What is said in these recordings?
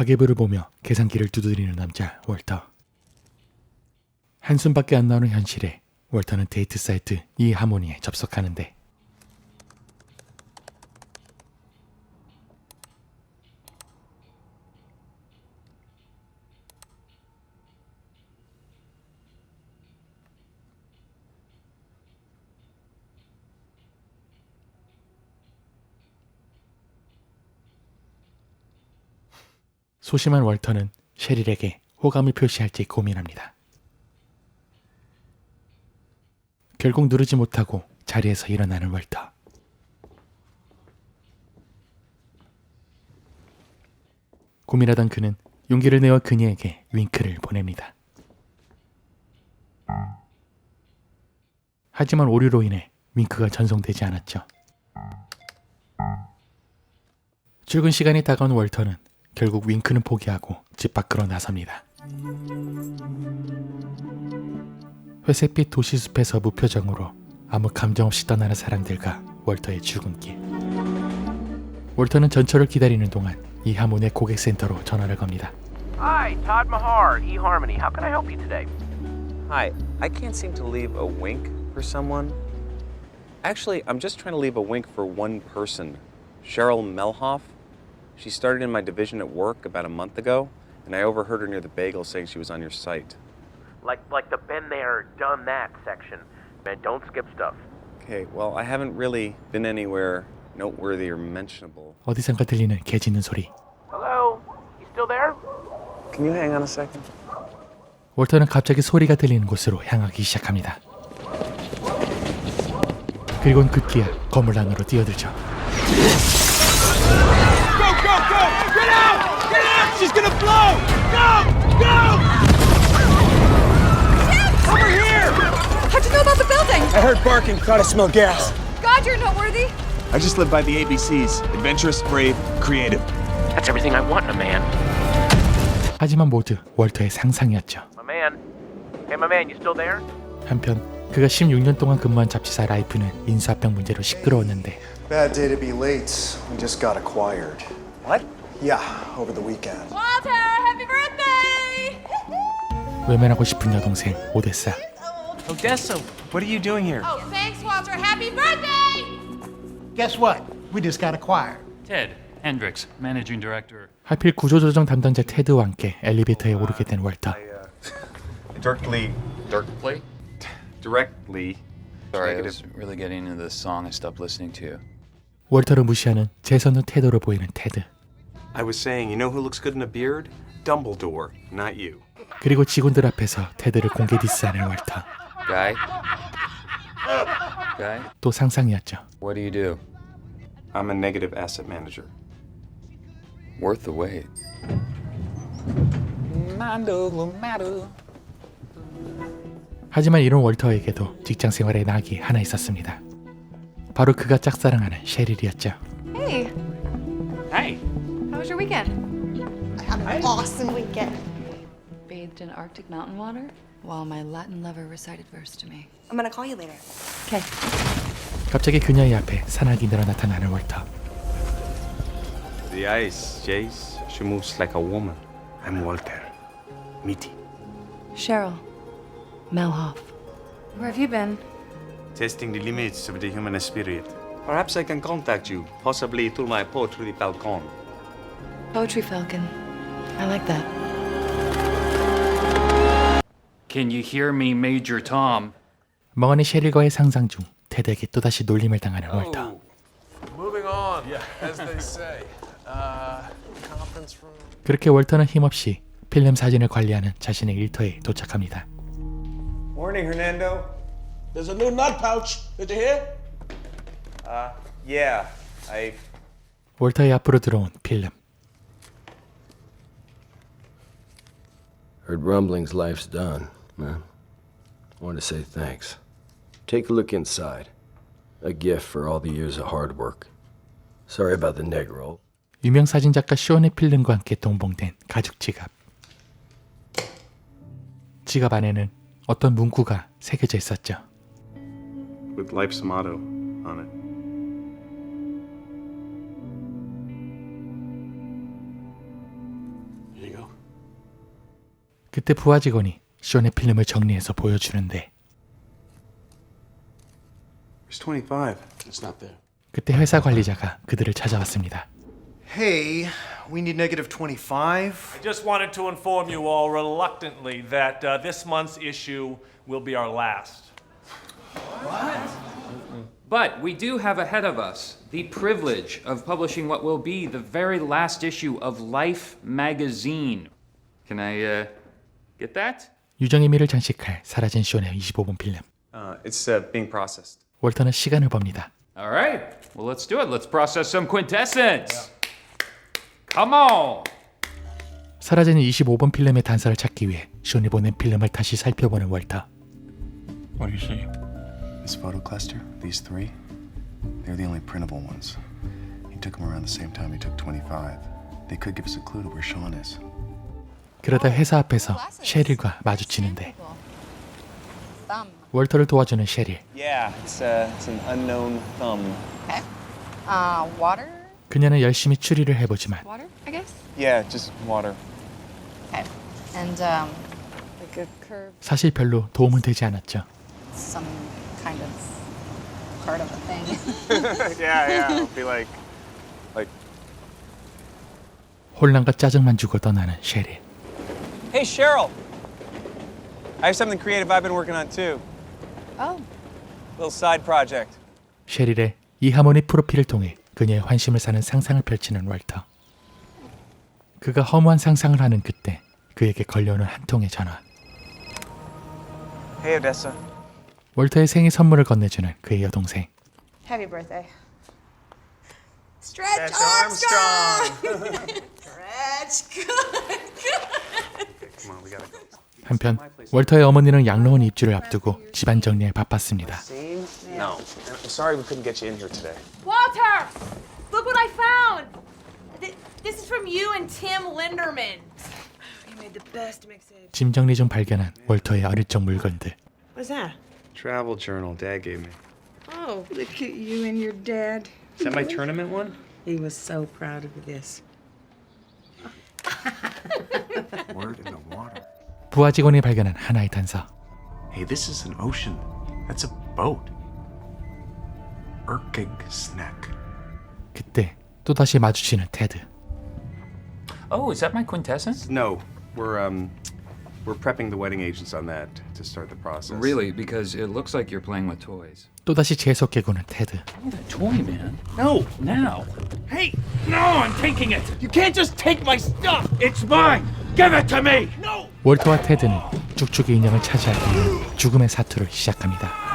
가계부를 보며 계산기를 두드리는 남자 월터. 한숨밖에 안 나오는 현실에 월터는 데이트 사이트 이 하모니에 접속하는데 소심한 월터는 셰릴에게 호감을 표시할지 고민합니다. 결국 누르지 못하고 자리에서 일어나는 월터. 고민하던 그는 용기를 내어 그녀에게 윙크를 보냅니다. 하지만 오류로 인해 윙크가 전송되지 않았죠. 출근 시간이 다가온 월터는 결국 윙크는 포기하고 집 밖으로 나섭니다. 회색빛 도시숲에서 무표정으로 아무 감정 없이 떠나는 사람들과 월터의 출근길. 월터는 전철을 기다리는 동안 이 하몬의 고객센터로 전화를 겁니다. Hi, Todd Mahar, eHarmony. How can I help you today? Hi, I can't seem to leave a wink for someone. Actually, I'm just trying to leave a wink for one person Cheryl Melhoff. She started in my division at work about a month ago, and I overheard her near the bagel saying she was on your site. Like like the been there, done that section. Man, don't skip stuff. Okay, well, I haven't really been anywhere noteworthy or mentionable. 어디선가 들리는 개 짖는 소리. Hello? You still there? Can you hang on a second? 월터는 갑자기 소리가 들리는 곳으로 향하기 시작합니다. 그리곤 급기야 건물 안으로 뛰어들죠. She's gonna blow! Go! Go! Over here! How'd you know about the building? I heard barking, thought I smelled gas. God, you're noteworthy. I just live by the ABCs adventurous, brave, creative. That's everything I want in a man. 하지만 모두 월터의 상상이었죠. My man. Hey, my man, you still there? 한편 그가 16년 동안 근무한 잡지사 라이프는 인수합병 문제로 시끄러웠는데 Bad day to be late. We just got acquired. What? Yeah, over the weekend. Walter, happy birthday! 외면하고 싶은 여동생 오데사. Odessa, what are you doing here? Oh, thanks, Walter. Happy birthday! Guess what? We just got acquired. Ted Hendricks, managing director. 하필 구조조정 담당자 테드와 함께 엘리베이터에 오르게 된 월터. Directly. Play? Directly. Sorry, I was really getting into this song. I stopped listening to you. 월터를 무시하는 재선후 태도로 보이는 테드. I was saying, you know who looks good in a beard? Dumbledore, not you. 그리고 직원들 앞에서 테드를 공개 디스하는 월터. Guy? Guy? 또 상상이었죠. What do you do? I'm a negative asset manager. Worth the wait. 하지만 이런 월터에게도 직장 생활의 낙이 하나 있었습니다. 바로 그가 짝사랑하는 셰릴이었죠. Hey! how was your weekend? I had an awesome weekend. Bathed in Arctic mountain water while my Latin lover recited verse to me. I'm gonna call you later. Okay. 갑자기 그녀의 앞에 산악이 늘어 나타나는 월터. The ice, Jace. She moves like a woman. I'm Walter. Meaty. Cheryl. Melhoff. Where have you been? Testing the limits of the human spirit. Perhaps I can contact you, possibly through my poetry falcon. Poetry Falcon. I like that. Can you hear me, Major Tom? 멍하니 셰릴과의 상상 중 테드에게 또다시 놀림을 당하는 월터. Moving on, as they say. Uh, conference room. 그렇게 월터는 힘없이 필름 사진을 관리하는 자신의 일터에 도착합니다. Morning, Hernando. There's a new nut pouch. Did you hear? Uh, yeah, I. 월터의 앞으로 들어온 필름. Heard rumblings life's done, man. Want to say thanks. Take a look inside. A gift for all the years of hard work. Sorry about the negro. 유명 사진 작가 쇼의 필름과 함께 동봉된 가죽 지갑. 지갑 안에는 어떤 문구가 새겨져 있었죠. With life's motto on it. 그때 부하 직원이 쇼의 필름을 정리해서 보여주는데 There's 25. It's not there. 그때 회사 관리자가 그들을 찾아왔습니다. Hey, we need negative 25. I just wanted to inform you all reluctantly that uh, this month's issue will be our last. But we do have ahead of us the privilege of publishing what will be the very last issue of Life magazine. Can I uh, get that? 유정의 미를 장식할 사라진 쇼의 25분 필름. Uh, it's uh, being processed. 월터는 시간을 봅니다. All right. Well, let's do it. Let's process some quintessence. Come on. 사라진 25분 필름의 단서를 찾기 위해 쇼니 보낸 필름을 다시 살펴보는 월터. What do you see? This photo cluster, these three, they're the only printable ones. He took them around the same time he took 25. They could give us a clue to where Sean is. 그러다 회사 앞에서 셰릴과 마주치는데 월터를 도와주는 셰릴. Yeah, it's, uh, it's an unknown thumb. Okay. Uh, water? 그녀는 열심히 추리를 해보지만 Water, I guess? Yeah, just water. Okay. And, um, like a curve, 사실 별로 도움은 되지 않았죠. some kind of part of a thing. yeah, yeah. It'll be like, like. 혼란과 짜증만 주고 떠나는 셰릴. Hey, Cheryl. I have something creative I've been working on too. oh. Little side project. 셰릴의 이 하모니 프로필을 통해 그녀의 환심을 사는 상상을 펼치는 월터. 그가 허무한 상상을 하는 그때 그에게 걸려오는 한 통의 전화. Hey, Odessa. 월터의 생일 선물을 건네주는 그의 여동생. Happy birthday. Stretch Armstrong! Stretch. Good. Come 한편 월터의 어머니는 양로원 입주를 앞두고 집안 정리에 바빴습니다. No. I'm sorry we couldn't get you in here today. Walter! Look what I found! Th- This is from you and Tim Linderman. You made the best mixtape. 짐 정리 중 발견한 월터의 어릴 적 물건들. What's that? Travel journal Dad gave me. Oh, look at you and your dad. Is that my tournament one? He was so proud of this. Word in the water. 부하 직원이 발견한 하나의 단서. Hey, this is an ocean. That's a boat. Erkig snack. 그때 또다시 마주치는 테드. Oh, is that my quintessence? No, we're um, we're prepping the wedding agents on that to start the process. Really? Because it looks like you're playing with toys. 또다시 재수없게 구는 테드. Toy, man. No! Now. Hey! No, I'm taking it! You can't just take my stuff! It's mine! Give it to me! No! 월터와 테드는 쭉쭉이 인형을 차지하기 위해 죽음의 사투를 시작합니다.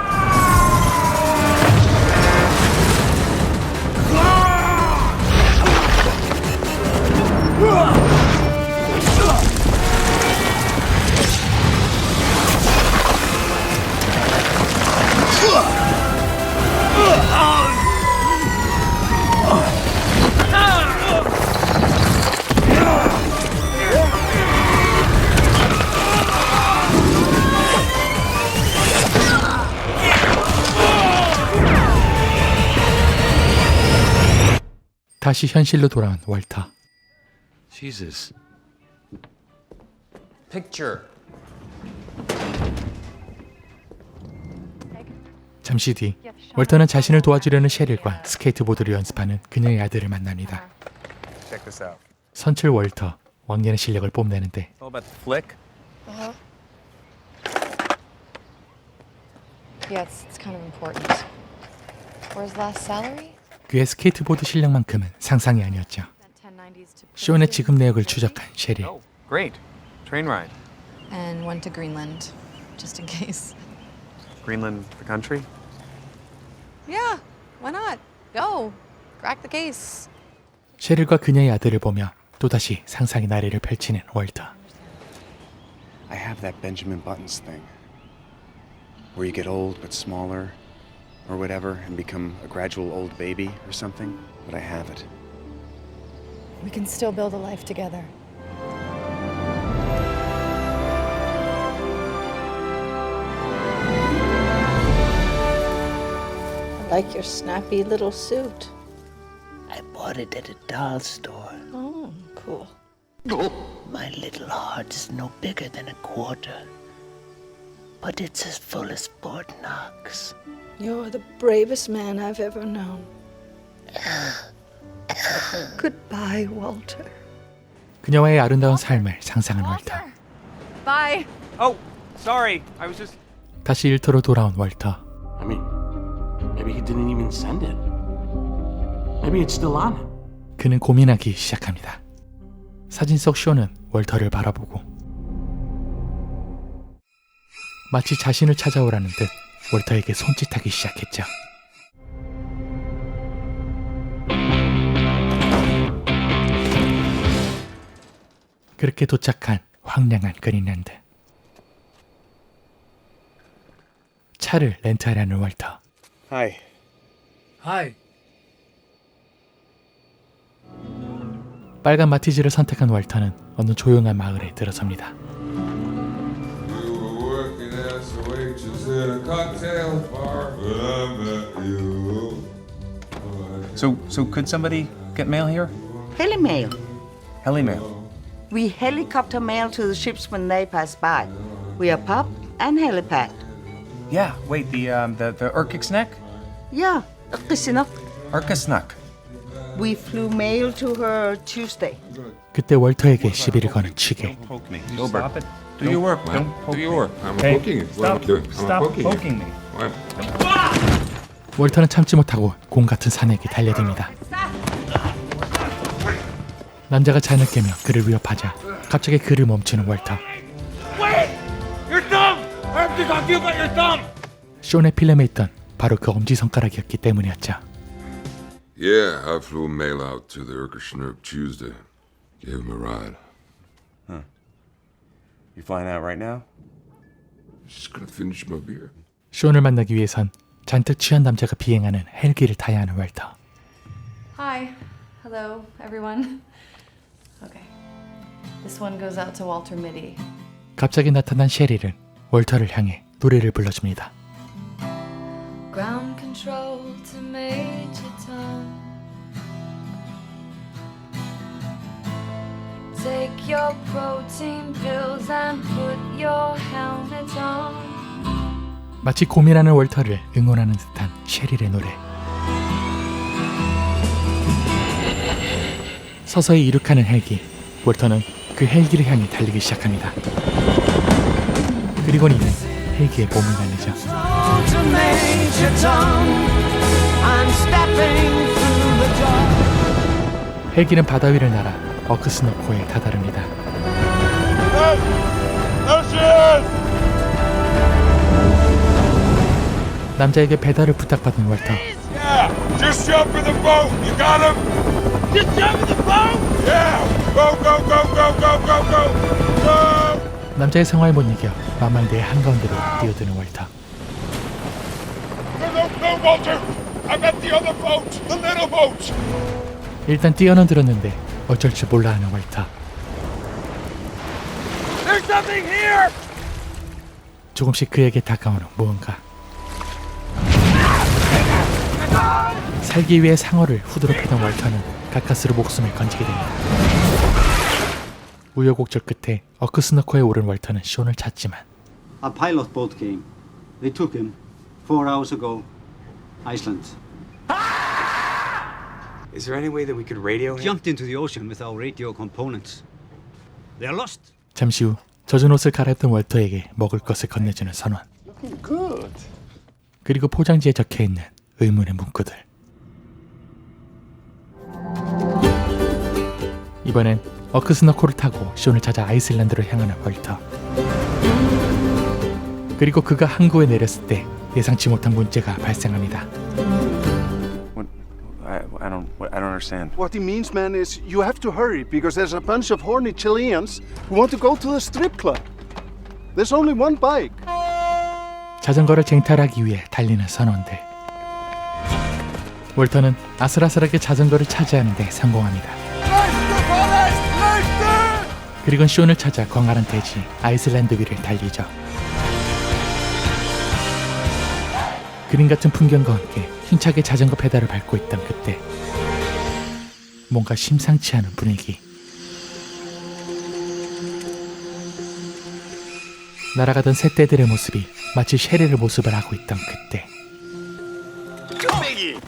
다시 현실로 돌아온 월터. Jesus. Picture. 잠시 뒤 월터는 자신을 도와주려는 셰릴과 스케이트보드를 연습하는 그녀의 아들을 만납니다. Check this out. 선출 월터, 왕년의 실력을 뽐내는데 It's all about the flick. Uh-huh. Yeah, it's, it's kind of important. Where's last salary? 그의 스케이트보드 실력만큼은 상상이 아니었죠. That 1090s to 쇼의 지금 내역을 추적한 셰릴. Oh, great. Train ride. and went to Greenland, just in case. Greenland, the country. Yeah, why not? Go, crack the case. 셰릴과 그녀의 아들을 보며 또다시 상상의 나래를 펼치는 월터. I have that Benjamin Buttons thing. Where you get old but smaller, or whatever, and become a gradual old baby or something. But I have it. We can still build a life together. I like your snappy little suit. I bought it at a doll store. Oh, cool. My little heart is no bigger than a quarter, but it's as full as Fort Knox. You're the bravest man I've ever known. Goodbye, Walter. 그녀와의 아름다운 삶을 상상한 월터. Bye. Oh, sorry. I was just. 다시 일터로 돌아온 월터. I mean, maybe he didn't even send it. Maybe it's still on him. 그는 고민하기 시작합니다. 사진 속 쇼는 월터를 바라보고 마치 자신을 찾아오라는 듯 월터에게 손짓하기 시작했죠. 그렇게 도착한 황량한 그린랜드. 차를 렌트하려는 월터. Hi. Hi. 빨간 마티즈를 선택한 월터는 어느 조용한 마을에 들어섭니다. So, so could somebody get mail here? Heli mail. Heli mail. We helicopter mail to the ships when they pass by. We are pub and helipad. Yeah. Wait. The um the the Urkiksnek. Yeah, Kissinok. Urkisnak. We flew mail to her Tuesday. 그때 월터에게 시비를 거는 취계. Poke me. Gilbert, Stop it. Do your work. Don't poke Do your me. work. I'm Hey, poking. Stop. What I'm doing. I'm Stop poking it. poking me. What? 월터는 참지 못하고 공 같은 산에게 달려듭니다. 남자가 잔을 깨며 그를 위협하자 갑자기 그를 멈추는 월터. Wait! Your thumb! I have to talk to you about your thumb! 쇼의 필름에 있던 바로 그 엄지 손가락이었기 때문이었죠. Yeah, I flew mail out to the Urkerschnurk Tuesday. Gave him a ride. You flying out right now? Just gonna finish my beer. 쇼를 만나기 위해선 잔뜩 취한 남자가 비행하는 헬기를 타야 하는 월터. Hi. Hello, everyone. Okay. This one goes out to Walter Mitty. 갑자기 나타난 셰리는 월터를 향해 노래를 불러줍니다. Ground control to Major Take your protein pills and put your helmet on. 마치 고민하는 월터를 응원하는 듯한 셰릴의 노래. 서서히 이륙하는 헬기. 월터는 그 헬기를 향해 달리기 시작합니다. 그리고 이는 헬기에 몸을 날리죠. 헬기는 바다 위를 날아 어크스너코에 다다릅니다. 남자에게 배달을 부탁받은 월터. 남자의 성화에 못 이겨 만만대의 한가운데로 뛰어드는 월터. 일단 뛰어는 들었는데 어쩔 줄 몰라 하는 something here. 조금씩 그에게 다가오는 무언가. 살기 위해 상어를 후드로 패던 월터는 가까스로 목숨을 건지게 됩니다. 우여곡절 끝에 어크스너커에 오른 월터는 쇼를 찾지만 A pilot boat came. They took him four hours ago. Iceland. Is there any way that we could radio him? Jumped into the ocean with our radio components. They are lost. 잠시 후 젖은 옷을 갈아입던 월터에게 먹을 것을 건네주는 선원. Good. 그리고 포장지에 적혀 있는 의문의 문구들. 이번엔 어크스너코를 타고 쇼를 찾아 아이슬란드로 향하는 월터. 그리고 그가 항구에 내렸을 때 예상치 못한 문제가 발생합니다. What, I don't understand. What he means, man, is you have to hurry because there's a bunch of horny Chileans who want to go to the strip club. There's only one bike. 자전거를 쟁탈하기 위해 달리는 선원들. 월터는 아슬아슬하게 자전거를 차지하는 데 성공합니다. 그리고 쇼를 찾아 광활한 대지 아이슬란드 위를 달리죠. 그림 같은 풍경과 함께 힘차게 자전거 페달을 밟고 있던 그때 뭔가 심상치 않은 분위기. 날아가던 새떼들의 모습이 마치 쉐리를 모습을 하고 있던 그때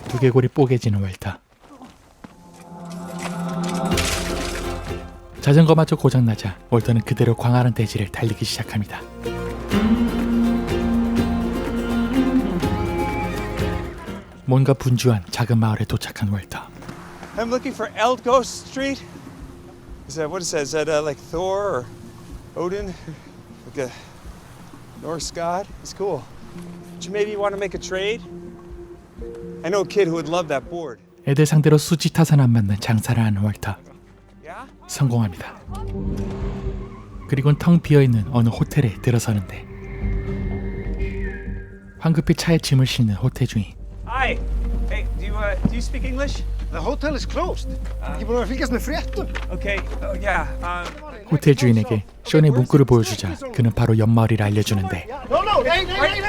두개골이 뽀개지는 웰터 자전거마저 고장나자 월터는 그대로 광활한 대지를 달리기 시작합니다. 뭔가 분주한 작은 마을에 도착한 월터. I'm looking for Eldghost Street. Is that what it says? Is that uh, like Thor or Odin? Like a Norse god? It's cool. Do you maybe want to make a trade? I know a kid who would love that board. 애들 상대로 수지 타산 안 맞는 장사를 하는 월터. 성공합니다. 그리고는 텅 비어 있는 어느 호텔에 들어서는데 황급히 차에 짐을 싣는 호텔 주인 Hi. Hey, do you uh, do you speak English? Oh. Um, 호텔 주인에게 쇼의 문구를 보여주자 그는 바로 옆마을이라 알려주는데 er er er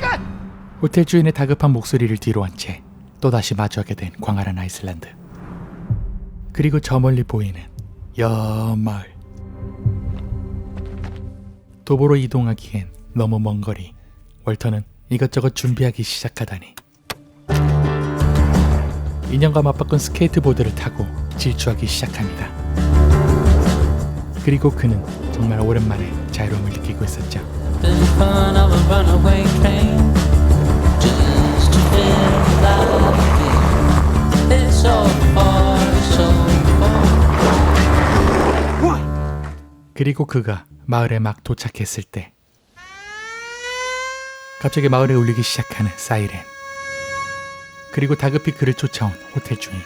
er. 호텔 주인의 다급한 목소리를 뒤로 한 채 또다시 마주하게 된 광활한 아이슬란드 그리고 저 멀리 보이는 옆 마을 도보로 이동하기엔 너무 먼 거리. 월터는 이것저것 준비하기 시작하다니. 인형과 맞바꾼 스케이트보드를 타고 질주하기 시작합니다. 그리고 그는 정말 오랜만에 자유로움을 느끼고 있었죠. 그리고 그가 마을에 막 도착했을 때 갑자기 마을에 울리기 시작하는 사이렌 그리고 다급히 그를 쫓아온 호텔 주인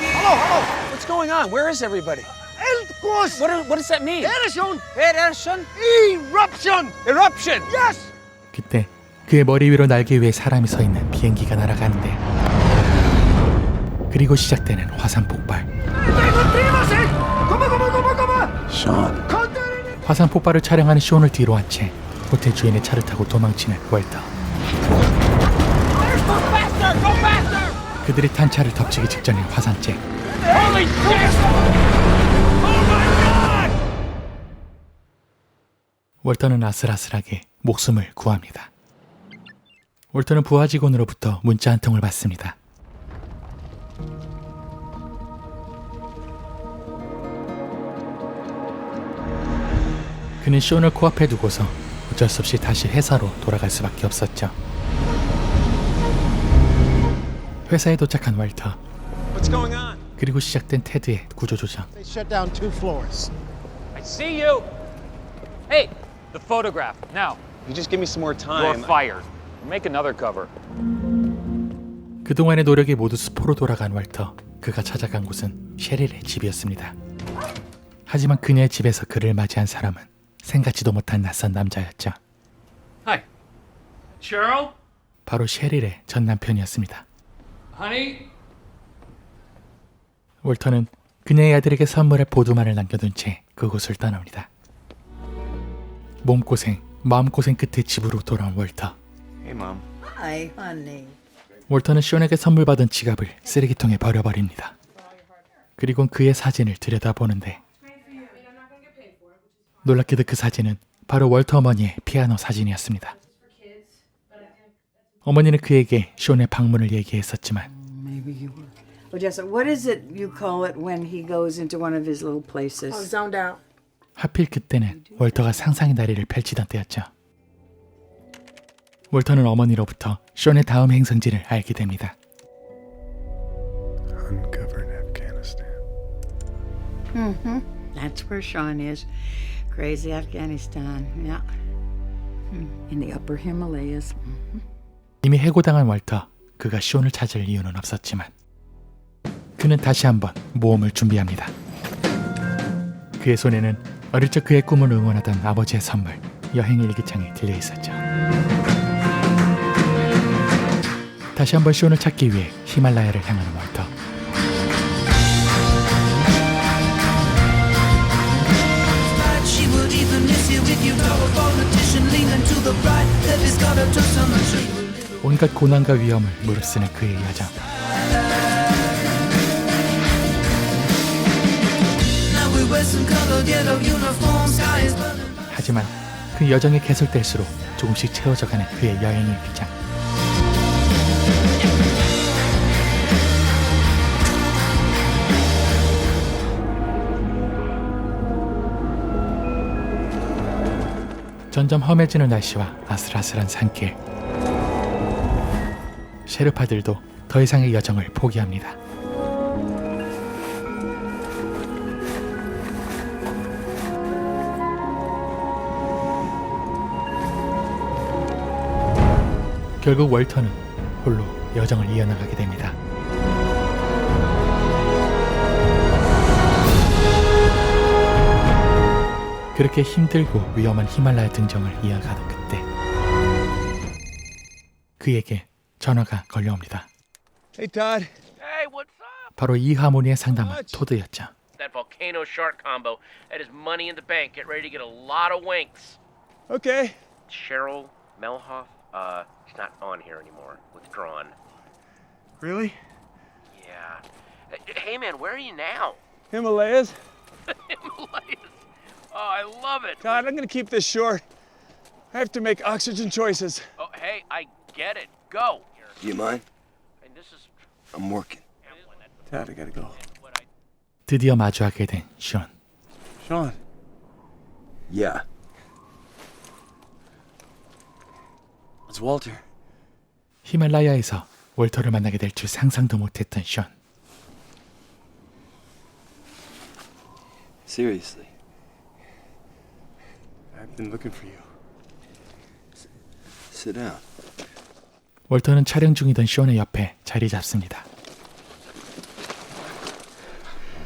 hello, hello. What's going on? Where is everybody? Eldgos. What, what does that mean? Eruption. Eruption? Eruption. Eruption. Yes. 그때 그의 머리 위로 날개 위에 사람이 서 있는 비행기가 날아가는데 그리고 시작되는 화산 폭발. 화산 폭발을 촬영하는 쇼를 뒤로 한채 호텔 주인의 차를 타고 도망치는 월터! 그들이 탄 차를 덮치기 직전인 화산재! 월터는 아슬아슬하게 목숨을 구합니다. 월터는 부하 직원으로부터 문자 한 통을 받습니다. 그는 쇼를 코앞에 두고서 어쩔 수 없이 다시 회사로 돌아갈 수밖에 없었죠. 회사에 도착한 on? 그리고 시작된 테드의 구조조정 They shut down two floors. I see you. Hey, the photograph. Now, You just give me some more you're time. fired. Make another cover. 그동안의 노력이 모두 스포로 돌아간 월터 그가 찾아간 곳은 셰릴의 집이었습니다. 하지만 그녀의 집에서 그를 맞이한 사람은 생각지도 못한 낯선 남자였죠. Hi. Cheryl? 바로 셰릴의 전 남편이었습니다. Honey? 월터는 그녀의 아들에게 선물할 보두만을 남겨둔 채 그곳을 떠납니다. 몸고생, 마음고생 끝에 집으로 돌아온 월터. Hey, mom. Hi, honey. 월터는 쇼에게 선물 받은 지갑을 쓰레기통에 버려버립니다. 그리곤 그의 사진을 들여다보는데 놀랍게도 그 사진은 바로 월터 어머니의 피아노 사진이었습니다. 어머니는 그에게 쇼의 방문을 얘기했었지만 Maybe you were. Oh, Jessica, what is it you call it when he goes into one of his little places? Oh, zoned out. 하필 그때는 월터가 상상의 다리를 펼치던 때였죠. 월터는 어머니로부터 쇼의 다음 행성지를 알게 됩니다. Ungoverned Afghanistan. Mm-hmm. That's where Sean is. Crazy Afghanistan. Yeah. Hmm. In the upper Himalayas. Mhm. 이미 해고당한 월터, 그가 쇼를 찾을 이유는 없었지만 그는 다시 한번 모험을 준비합니다. 그의 손에는 어릴 적 그의 꿈을 응원하던 아버지의 선물, 여행 일기장이 들려 있었죠. 다시 한번 쇼를 찾기 위해 히말라야를 향하는 월터. 온갖 고난과 위험을 무릅쓰는 그의 여자 하지만 그 여정이 계속될수록 조금씩 채워져가는 그의 여행의 비장. 점점 험해지는 날씨와 아슬아슬한 산길. 셰르파들도 더 이상의 여정을 포기합니다. 결국 월터는 홀로 여정을 이어나가게 됩니다. 그렇게 힘들고 위험한 히말라야 등정을 이어가던 그때 그에게 전화가 걸려옵니다. Hey, Todd. Hey, what's up? 바로 이 하모니의 상담은 토드였죠. That volcano shark combo. That is money in the bank. Get ready to get a lot of winks. Okay. Cheryl Melhoff. Uh, she's not on here anymore. Withdrawn. Really? Yeah. Hey, man, where are you now? Himalayas? Himalayas. Oh, I love it. Todd, I'm gonna keep this short. I have to make oxygen choices. Oh, hey, I get it. Go. Do you mind? And this is I'm working. Dad, I gotta go. 드디어 마주하게 된 션. Sean. Yeah. It's Walter. 히말라야에서 월터를 만나게 될 줄 상상도 못했던 션. Seriously. I've been looking for you. Sit down. 월터는 촬영 중이던 션의 옆에 자리 잡습니다.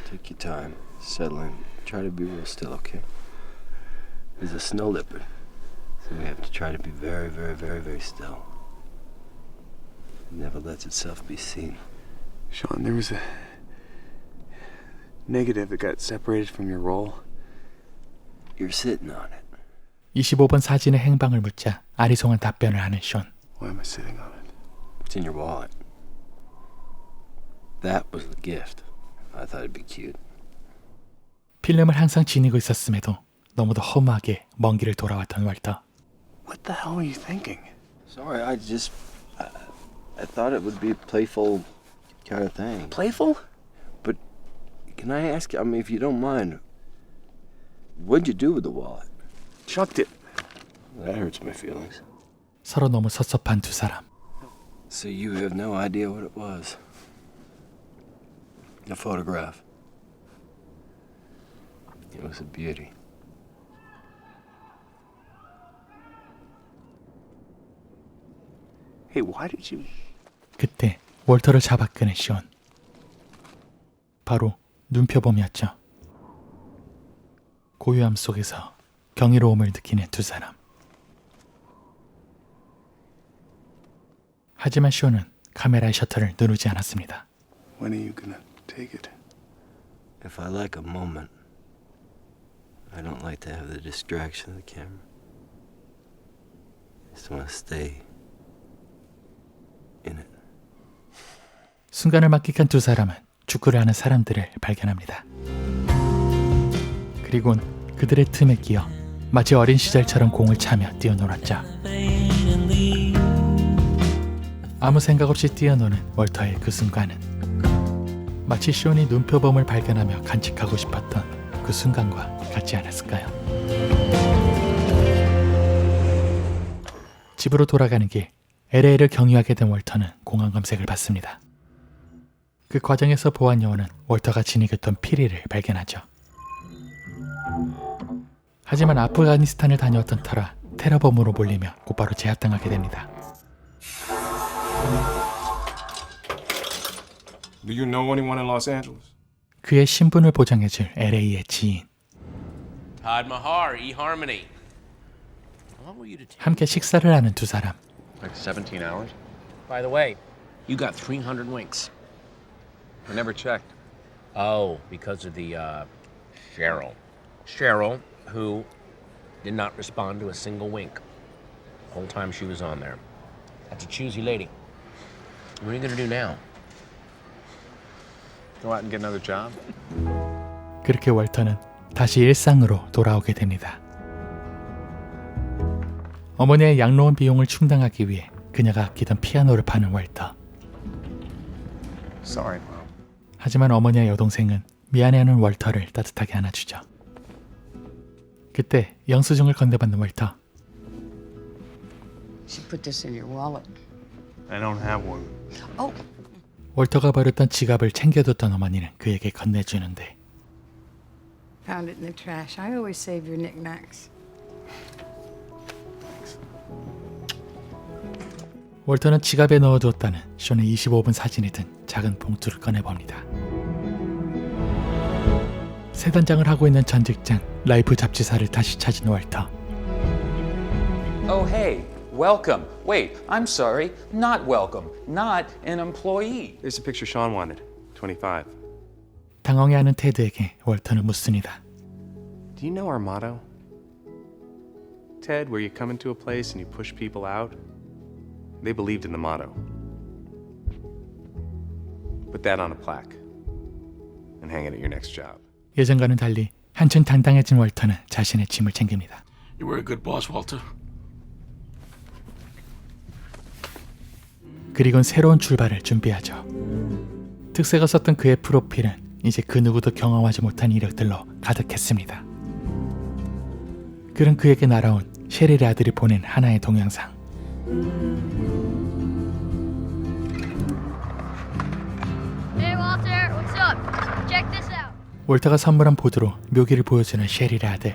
Take your time. Settle in. Try to be real still, okay? He's a snow leopard. So we have to try to be very, very, very, very still. It never lets itself be seen. Sean, there was a negative that got separated from your roll. You're sitting on it. 25번 사진의 행방을 묻자 아리송한 답변을 하는 션. Why am I sitting on it? It's in your wallet. That was the gift. I thought it'd be cute. 필름을 항상 지니고 있었음에도 너무도 허무하게 먼 길을 돌아왔던 월터. What the hell were you thinking? Sorry, I just. I, I thought it would be a playful kind of thing. Playful? But can I ask, I mean, if you don't mind, what'd you do with the wallet? Chucked it. That hurts my feelings. 서로 너무 섭섭한 두 사람. So you have no idea what it was? A photograph. It was a beauty. Hey, why did you? 그때 월터를 잡아 끄는 션. 바로 눈표범이었죠. 고요함 속에서 경이로움을 느끼는 두 사람. 하지만 쇼는 카메라의 셔터를 누르지 않았습니다. When are you gonna take it? If I like a moment, I don't like to have the distraction of the camera. I just want to stay in it. 순간을 만끽한 두 사람은 축구를 하는 사람들을 발견합니다. 그리곤 그들의 틈에 끼어 마치 어린 시절처럼 공을 차며 뛰어놀았죠. 아무 생각 없이 뛰어노는 월터의 그 순간은 마치 쇼니 눈표범을 발견하며 간직하고 싶었던 그 순간과 같지 않았을까요? 집으로 돌아가는 길 LA를 경유하게 된 월터는 공항 검색을 받습니다. 그 과정에서 보안 요원은 월터가 지니겼던 피리를 발견하죠. 하지만 아프가니스탄을 다녀왔던 터라 테러범으로 몰리며 곧바로 제압당하게 됩니다. Do you know anyone in Los Angeles? 그의 신분을 보장해줄 LA의 지인. Todd Mahar, eHarmony. How long were you detained? 함께 식사를 하는 두 사람. Like 17 hours? By the way, you got 300 winks. I never checked. Oh, because of the, uh, Cheryl. Cheryl, who did not respond to a single wink the whole time she was on there. That's a choosy lady. What are you gonna do now? Go out and get another job? 그렇게 월터는 다시 일상으로 돌아오게 됩니다. 어머니의 양로원 비용을 충당하기 위해 그녀가 아끼던 피아노를 파는 월터. Sorry, Mom. 하지만 어머니의 여동생은 미안해하는 월터를 따뜻하게 안아주죠. 그때 영수증을 건네받는 월터. She put this in your wallet. I don't have one. Oh, 월터가 버렸던 지갑을 챙겨뒀던 어머니는 그에게 건네주는데 found it in the trash. I always save your knickknacks. 월터는 지갑에 넣어두었다는 쇼의 25분 사진이 든 작은 봉투를 꺼내봅니다. 새 단장을 하고 있는 전 직장 라이프 잡지사를 다시 찾은 월터. Oh, hey, welcome. Wait, I'm sorry, not welcome. Not an employee. There's a picture Sean wanted. 25. 당황해하는 테드에게 월터는 묻습니다. Do you know our motto? Ted, where you come into a place and you push people out? They believed in the motto. Put that on a plaque and hang it at your next job. 예전과는 달리 한층 당당해진 월터는 자신의 짐을 챙깁니다. You were a good boss, Walter. 그리곤 새로운 출발을 준비하죠. 특세가 썼던 그의 프로필은 이제 그 누구도 경험하지 못한 이력들로 가득했습니다. 그는 그에게 날아온 셰릴의 아들이 보낸 하나의 동영상. 월터가 선물한 보드로 묘기를 보여주는 셰릴의 아들.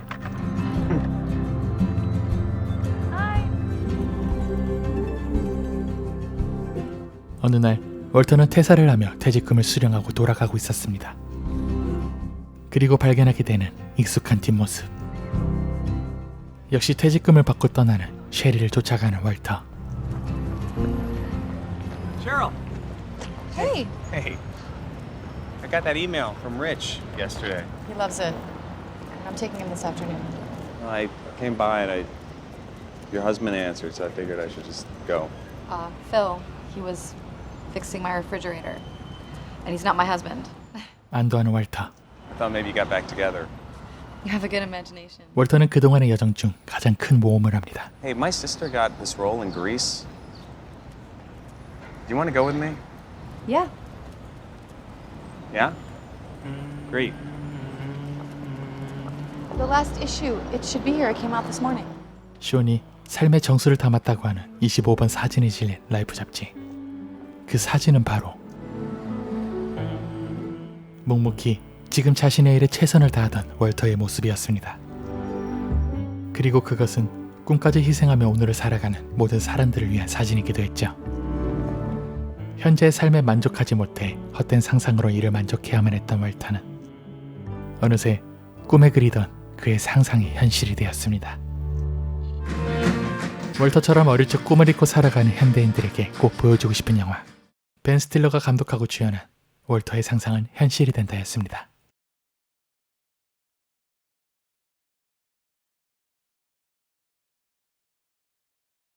어느 날 월터는 퇴사를 하며 퇴직금을 수령하고 돌아가고 있었습니다. 그리고 발견하게 되는 익숙한 뒷모습. 역시 퇴직금을 받고 떠나는 셰리를 쫓아가는 월터. Cheryl! Hey, Hey. I got that email from Rich yesterday. he loves it. I'm taking him this afternoon. I came by and I. Your husband answered, so I figured I should just go. Uh, Phil, he was fixing my refrigerator. And he's not my husband. 안도하는 월터. I thought maybe you got back together. You have a good imagination. 월터는 그동안의 여정 중 가장 큰 모험을 합니다. Hey, my sister got this role in Greece. Do you want to go with me? Yeah. Yeah? Great. The last issue, it should be here. It came out this morning. 쇼니 삶의 정수를 담았다고 하는 25번 사진이 실린 라이프 잡지. 그 사진은 바로 묵묵히 지금 자신의 일에 최선을 다하던 월터의 모습이었습니다. 그리고 그것은 꿈까지 희생하며 오늘을 살아가는 모든 사람들을 위한 사진이기도 했죠. 현재의 삶에 만족하지 못해 헛된 상상으로 이를 만족해야만 했던 월터는 어느새 꿈에 그리던 그의 상상이 현실이 되었습니다. 월터처럼 어릴 적 꿈을 잊고 살아가는 현대인들에게 꼭 보여주고 싶은 영화. 벤 스틸러가 감독하고 주연한 월터의 상상은 현실이 된다였습니다.